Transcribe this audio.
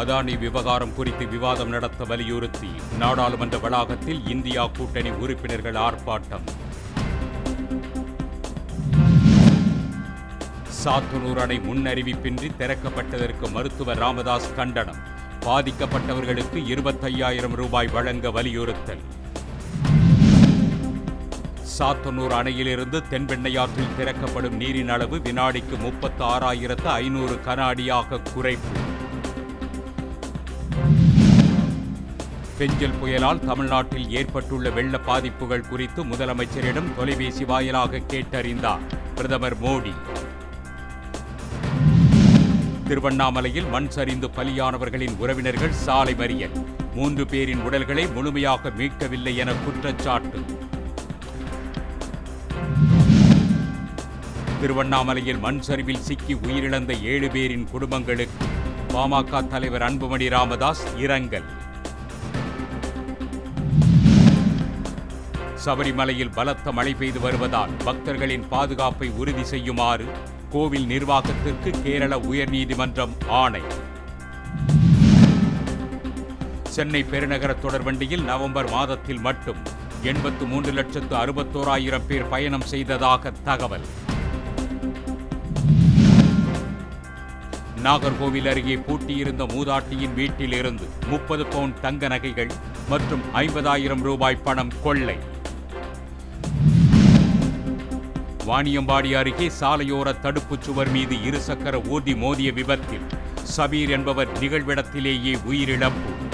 அதானி விவகாரம் குறித்து விவாதம் நடத்த வலியுறுத்தி நாடாளுமன்ற வளாகத்தில் இந்தியா கூட்டணி உறுப்பினர்கள் ஆர்ப்பாட்டம். சாத்தனூர் அணை முன்னறிவிப்பின்றி திறக்கப்பட்டதற்கு மருத்துவர் ராமதாஸ் கண்டனம். பாதிக்கப்பட்டவர்களுக்கு இருபத்தையாயிரம் ரூபாய் வழங்க வலியுறுத்தல். சாத்தனூர் அணையிலிருந்து தென்பெண்ணையாற்றில் திறக்கப்படும் நீரின் அளவு வினாடிக்கு முப்பத்து ஆறாயிரத்து ஐநூறு கன அடியாக குறைப்பு. பெஞ்சல் புயலால் தமிழ்நாட்டில் ஏற்பட்டுள்ள வெள்ள பாதிப்புகள் குறித்து முதலமைச்சரிடம் தொலைபேசி வாயிலாக கேட்டறிந்தார் பிரதமர் மோடி. திருவண்ணாமலையில் மண் சரிந்து பலியானவர்களின் உறவினர்கள் சாலை மறியல். மூன்று பேரின் உடல்களை முழுமையாக மீட்கவில்லை என குற்றச்சாட்டு. திருவண்ணாமலையில் மண் சரிவில் சிக்கி உயிரிழந்த ஏழு பேரின் குடும்பங்களுக்கு பாமக தலைவர் அன்புமணி ராமதாஸ் இரங்கல். சபரிமலையில் பலத்த மழை பெய்து வருவதால் பக்தர்களின் பாதுகாப்பை உறுதி செய்யுமாறு கோவில் நிர்வாகத்திற்கு கேரள உயர்நீதிமன்றம் ஆணை. சென்னை பெருநகர தொடர்வண்டியில் நவம்பர் மாதத்தில் மட்டும் எண்பத்து மூன்று லட்சத்து அறுபத்தோராயிரம் பேர் பயணம் செய்ததாக தகவல். நாகர்கோவில் அருகே பூட்டியிருந்த மூதாட்டியின் வீட்டிலிருந்து முப்பது பவுண்ட் தங்க நகைகள் மற்றும் ஐம்பதாயிரம் ரூபாய் பணம் கொள்ளை. வாணியம்பாடி அருகே சாலையோர தடுப்புச் சுவர் மீது இருசக்கர ஊர்தி மோதிய விபத்தில். சபீர் என்பவர் நிகழ்விடத்திலேயே உயிரிழப்பு.